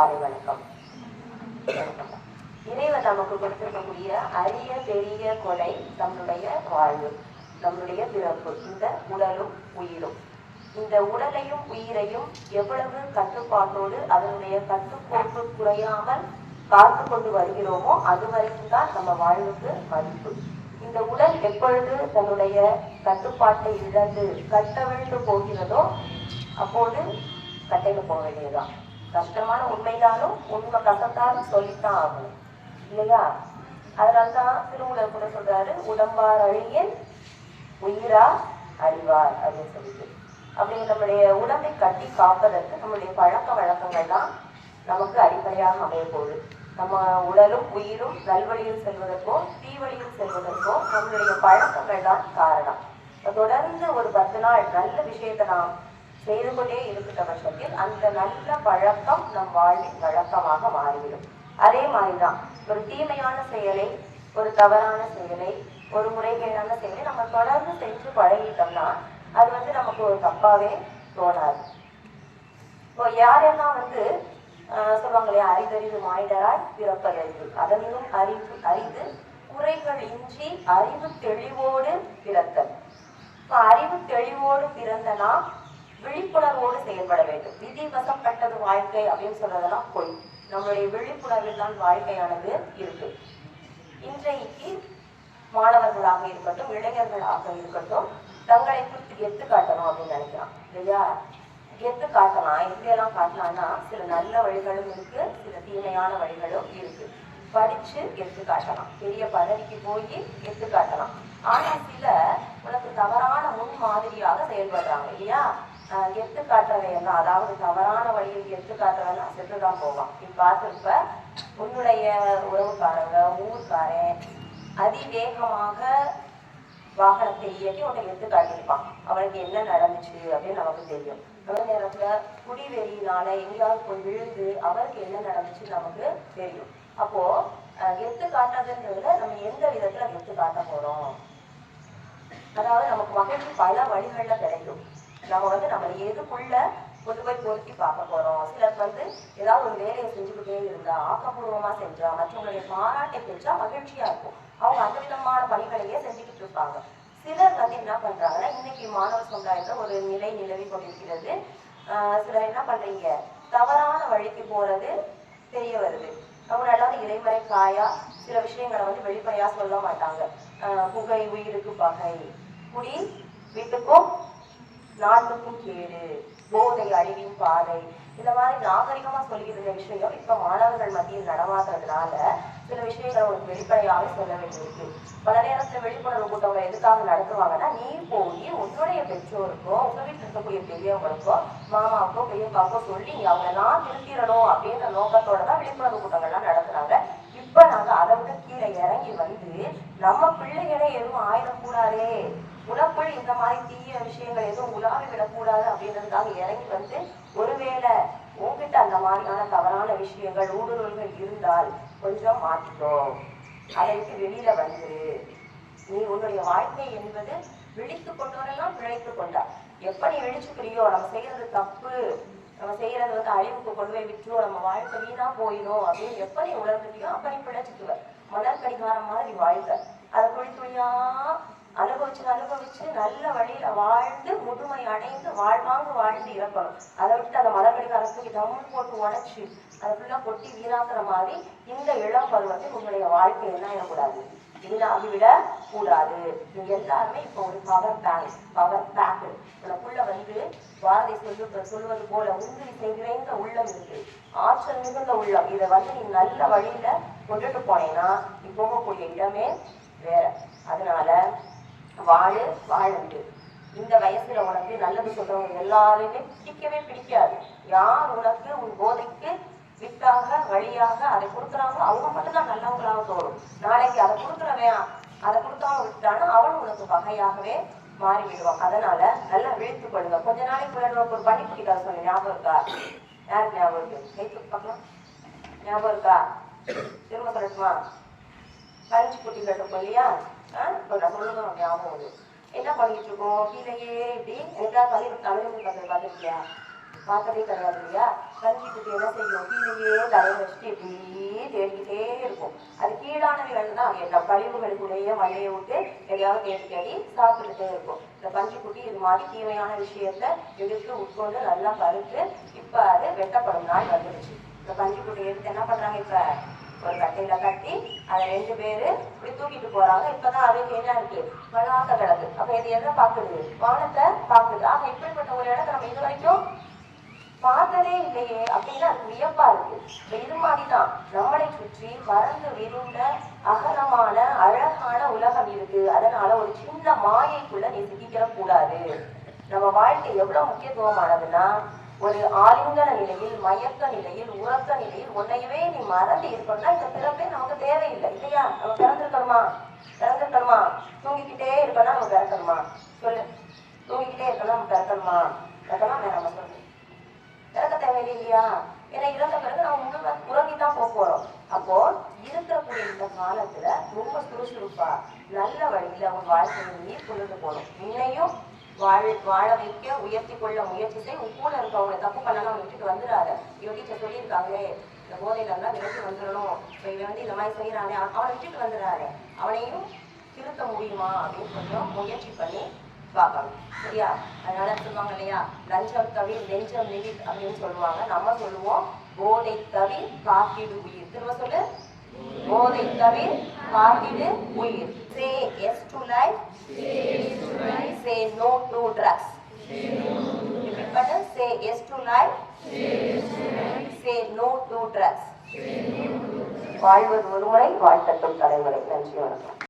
காலை வணக்கம். இறைவன் நமக்கு கொடுத்திருக்கக்கூடிய அரிய பெரிய கொலை நம்முடைய வாழ்வு நம்முடைய பிறப்பு. இந்த உடலும் உயிரும். இந்த உடலையும் உயிரையும் எவ்வளவு கட்டுப்பாட்டோடு அதனுடைய கட்டுக்கோப்பு குறையாமல் காத்து கொண்டு வருகிறோமோ அது வரைக்கும் தான் நம்ம வாழ்வுக்கு மதிப்பு. இந்த உடல் எப்பொழுது தன்னுடைய கட்டுப்பாட்டை இழந்து கட்டவிழ்ந்து போகிறதோ அப்போது கட்டைக்கு போக வேண்டியதுதான். கஷ்டமான உண்மைதானும் உண்மை கசத்தான் சொல்லித்தான் ஆகணும். இல்லையா? அதனால்தான் திருமூலர் கூட சொல்றாரு உடம்பார் அழியன் உயிரா அறிவார் அப்படின்னு சொல்லிட்டு. அப்படி நம்முடைய உடம்பை கட்டி காப்பதற்கு நம்முடைய பழக்க வழக்கங்கள்லாம் நமக்கு அடிப்படையாக அமைய போகுது நம்ம உடலும் உயிரும் நல்வழியில் செல்வதற்கோ தீவழியில் செல்வதற்கோ நம்மளுடைய பழக்கங்கள் தான் காரணம் தொடர்ந்து ஒரு பத்து நாள் நல்ல விஷயத்தை நாம் செய்து கொண்டே இருக்கின்ற பட்சத்தில் அந்த நல்ல பழக்கம் நம் வாழ்வின் வழக்கமாக மாறிவிடும். அதே மாதிரிதான் ஒரு தீமையான செயலை ஒரு தவறான செயலை ஒரு முறைகேடான செயலை நம்ம தொடர்ந்து செஞ்சு பழகிட்டோம்னா அது வந்து நமக்கு ஒரு தப்பாவே தோணாது. இப்போ யாரெல்லாம் வந்து சொல்லுவாங்களே அறிதறிவு இல்லையா மாய்டராய் பிறப்பதறிவு அதனிலும் அறிவு அறிந்து குறைகள் இன்றி அறிவு தெளிவோடு பிறத்தல். இப்போ அறிவு தெளிவோடு பிறந்தனா விழிப்புணர்வோடு செயல்பட வேண்டும். விதி வசப்பட்டது வாழ்க்கை அப்படின்னு சொல்றதெல்லாம் பொய். நம்மளுடைய விழிப்புணர்வில் தான் வாழ்க்கையானது இருக்கு. இன்றைக்கு மாணவர்களாக இருக்கட்டும் இளைஞர்களாக இருக்கட்டும் தங்களை குறித்து எத்து காட்டணும் அப்படின்னு நினைக்கிறான் இல்லையா? எத்து காட்டலாம். எப்படியெல்லாம் காட்டலாம்னா சில நல்ல வழிகளும் இருக்கு சில தீமையான வழிகளும் இருக்கு. படிச்சு எத்து காட்டலாம். பெரிய பதவிக்கு போய் எத்து காட்டலாம். ஆனா சில உனக்கு தவறான முன் மாதிரியாக செயல்படுறாங்க. இல்லையா? கெத்து காட்டுறவையெல்லாம் அதாவது தவறான வழியில் கெத்து காட்டுறவெல்லாம் செத்துதான் போவான். நீ பார்த்திருப்ப உன்னுடைய உறவுக்காரங்க ஊர்க்காரன் அதிவேகமாக வாகனத்தை இயக்கி உன்னை எடுத்து காட்டியிருப்பான். அவனுக்கு என்ன நடந்துச்சு அப்படின்னு நமக்கு தெரியும். அதே நேரத்துல குடிவெறியினால எங்கேயாவது போய் விழுந்து அவருக்கு என்ன நடந்துச்சு நமக்கு தெரியும். அப்போ எடுத்து காட்டுறதுன்றதுல நம்ம எந்த விதத்துல எடுத்து காட்ட போறோம்? அதாவது நமக்கு மகிழ்ச்சி பல வழிகள்ல கிடைக்கும். நம்ம வந்து நம்ம எதுக்குள்ள கொண்டு போய் பொருத்தி பார்க்க போறோம்? சிலர் வந்து ஏதாவது ஒரு வேலையை செஞ்சுக்கிட்டே இருந்தா ஆக்கப்பூர்வமா செஞ்சா மற்றவங்களுடைய பாராட்டை பெற்றா மகிழ்ச்சியா இருக்கும். அவங்க அந்த விதமான பணிகளையே செஞ்சுக்கிட்டு இருப்பாங்க. சிலர் வந்து என்ன பண்றாங்கன்னா இன்னைக்கு மாணவ சமுதாயத்துல ஒரு நிலை நிலவி கொண்டிருக்கிறது. சிலர் என்ன பண்றீங்க? தவறான வழிக்கு போறது தெரிய வருது. அவங்க நல்லா இறைமறை காயா சில விஷயங்களை வந்து வெளிப்படையா சொல்ல மாட்டாங்க. புகை உயிருக்கு பகை. குடி வீட்டுக்கும் நாட்டுக்கும் கேடு போதை அறிவின் பாதை. இந்த மாதிரி நாகரிகமா சொல்லிக்கிற விஷயம் இப்ப மாணவர்கள் மத்தியில் நடமாடுறதுனால சில விஷயங்களை உங்களுக்கு வெளிப்படையாவே சொல்ல வேண்டியிருக்கு. பல நேரத்துல விழிப்புணர்வு கூட்டங்களை எதுக்காக நடத்துவாங்கன்னா நீ போய் உன்னுடைய பெற்றோருக்கோ உங்க வீட்டுல இருக்கக்கூடிய பெரியவங்களுக்கோ மாமாவுக்கோ பெரியப்பாவுக்கோ சொல்லி நீ அவங்களை நான் திருத்திடணும் அப்படின்ற நோக்கத்தோட தான் விழிப்புணர்வு கூட்டங்கள்லாம் நடத்துறாங்க. இப்ப நாங்க அதை விட கீழே இறங்கி வந்து நம்ம பிள்ளைகளே எதுவும் ஆயிடக்கூடாதே உனக்குள் இந்த மாதிரி தீய விஷயங்கள் எதுவும் உலாவி விடக்கூடாது அப்படின்றதுக்காக இறங்கி வந்து ஒருவேளை உங்ககிட்ட அந்த மாதிரியான தவறான விஷயங்கள் ஊடுருவல்கள் இருந்தால் கொஞ்சம் மாற்றிக்கோ அதை விட்டு வெளியில வந்து நீ உன்னுடைய வாழ்க்கை என்பது விழித்து கொண்டவரெல்லாம் பிழைத்து கொண்டா எப்ப நீ விழிச்சுக்கிறியோ நம்ம செய்யறது தப்பு. நம்ம செய்யறது வந்து அழிவுக்கு கொண்டு போய் விட்டுரும் நம்ம வாழ்க்கை வீணா போயிடும் அப்படின்னு எப்ப நீ உணர்ந்துட்டியோ அப்ப நீ மலர் கடிகாரம் மாதிரி வாழ்க்கை அதை துளி துளியா அனுபவிச்சு அனுபவிச்சு நல்ல வழியில வாழ்ந்து முதுமை அடைந்து வாழ்வாங்க வாழ்ந்து இறக்கணும் அதை விட்டு அந்த மணல் கடிகாரத்துக்கு தம் போட்டு உடைச்சு அதை ஃபுல்லா கொட்டி வீணாக்குற மாதிரி இந்த இளம் பருவத்தில் உங்களுடைய வாழ்க்கை என்ன ஆகக்கூடாது வீணாகிவிட கூடாது நீங்க எல்லாருமே இப்போ ஒரு பவர் பேங்க் பவர் பேக்கு உனக்குள்ள வந்து பாரதி சொல்லு சொல்வது போல உந்திரி நிறைந்த உள்ளம் இருக்கு. ஆற்றல் மிகுந்த உள்ளம். இதை வந்து நீ நல்ல வழியில கொண்டுட்டு போனேன்னா நீ போகக்கூடிய இடமே வேற. அதனால வாழ வாழந்து இந்த வயசுல உனக்கு நல்லது சொல்றவங்க எல்லாருமே பிடிக்கவே பிடிக்காது. யார் உனக்கு உன் போதைக்கு வித்தாக வழியாக அதை கொடுக்குறாங்களோ அவங்க மட்டும்தான் நல்லவங்களாக தோணும். நாளைக்கு அதை கொடுக்குறவன் அதை கொடுக்காம விட்டானா அவன் உனக்கு பகையாகவே மாறி விடுவான் அதனால நல்லா விழித்து கொள்ளுங்க. கொஞ்ச நாளைக்கு முன்னாடி ஒரு பனிக்குட்டி கதை சொன்னேன். ஞாபகம் இருக்கா? யாருக்கு ஞாபகம் இருக்கு? கை பார்க்கலாம் ஞாபகம் இருக்கா? திரும்ப சொல்லட்டுமா? பஞ்சு குட்டி கட்டும் இல்லையா இப்போ நான் சொல்லுங்க ஞாபகம் என்ன பண்ணிட்டு இருக்கோம் கீழேயே இப்படி எனக்கா பள்ளி தமிழ் கதை பார்த்துருக்கியா பார்க்கவே கிடையாது இல்லையா கஞ்சி குட்டி என்ன செய்யும் கீழேயே தலையை வச்சுட்டு இப்படியே தேடிக்கிட்டே இருக்கும் அது கீழானவைகள் தான் என்ன கழிவுகளுக்குள்ளேயே மண்ணையை விட்டு எதையாவது தேடி தேடி சாப்பிட்டுட்டே இருக்கும் இந்த பஞ்சு குட்டி இது மாதிரி தீமையான விஷயத்த எடுத்து உட்கொண்டு நல்லா பருத்து இப்போ அது வெட்டப்படும் நாள் வந்துருச்சு இந்த பஞ்சு குட்டி எடுத்து என்ன பண்ணுறாங்க இப்போ ஒரு கட்டையில கட்டி அதை ரெண்டு பேரு இப்படி தூக்கிட்டு போறாங்க. இப்பதான் அதுக்கு என்ன இருக்கு வளாக கிடக்கு அப்ப இது எதை பாக்குது வானத்தை பாக்குது ஆக இப்படிப்பட்ட ஒரு இடத்த நம்ம இது வரைக்கும் பார்த்ததே இல்லையே அப்படின்னு அது வியப்பா இருக்கு. இப்ப இது மாதிரிதான். நம்மளை சுற்றி பறந்து விரிந்த அகலமான அழகான உலகம் இருக்கு. அதனால ஒரு சின்ன மாயைக்குள்ள நீ சிக்கிக்கிற கூடாது நம்ம வாழ்க்கை எவ்வளவு முக்கியத்துவமானதுன்னா ஒரு ஆலிங்கன நிலையில் மயக்க நிலையில் உறக்க நிலையில் உன்னையவே நீ மறந்து இருக்கணும்னா இந்த பிறப்பே நமக்கு தேவையில்லை இல்லையா? நம்ம பிறந்திருக்கணுமா பிறந்திருக்கணுமா தூங்கிக்கிட்டே இருக்கணும் நம்ம பிறக்கணுமா? சொல்லு. தூங்கிக்கிட்டே இருக்கணும் நம்ம பிறக்கணுமா? பிறக்கலாம் வேணாமா சொல்லு. பிறக்க தேவையில்லை இல்லையா? ஏன்னா இறந்த பிறகு நம்ம முழு உறங்கித்தான் போக போறோம். அப்போ இருக்கக்கூடிய இந்த காலத்துல ரொம்ப சுறுசுறுப்பா நல்ல வழியில உன் வாழ்க்கையை நீர் கொண்டு போகணும். இன்னையும் வாழ வாழ வைக்க உயர்த்தி கொள்ள முயற்சி செய். உன் கூட இருக்கவங்க தப்பு பண்ணலாம் விட்டுட்டு வந்துடாத இவன் டீச்சர் சொல்லியிருக்காங்களே இந்த போதையில இருந்தா விலகி வந்துடணும். இப்போ இவன் வந்து இந்த மாதிரி செய்யறானே அவனை விட்டுட்டு வந்துடுறாரு அவனையும் திருத்த முடியுமா அப்படின்னு கொஞ்சம் முயற்சி பண்ணி பார்க்கணும். சரியா? அதனால சொல்லுவாங்க இல்லையா? லஞ்சம் தவிர நெஞ்சம் நிதி அப்படின்னு சொல்லுவாங்க. நம்ம சொல்லுவோம் போதை தவிர காப்பீடு உயிர். திரும்ப சொல்லு. போதை தவிர காப்பீடு உயிர். Say yes to life say no to drugs repeat பண்ணு say yes to life say no to drugs வாழ்வது ஒருமுறை வாழ்த்தட்டும் தலைமுறை நன்றி வணக்கம்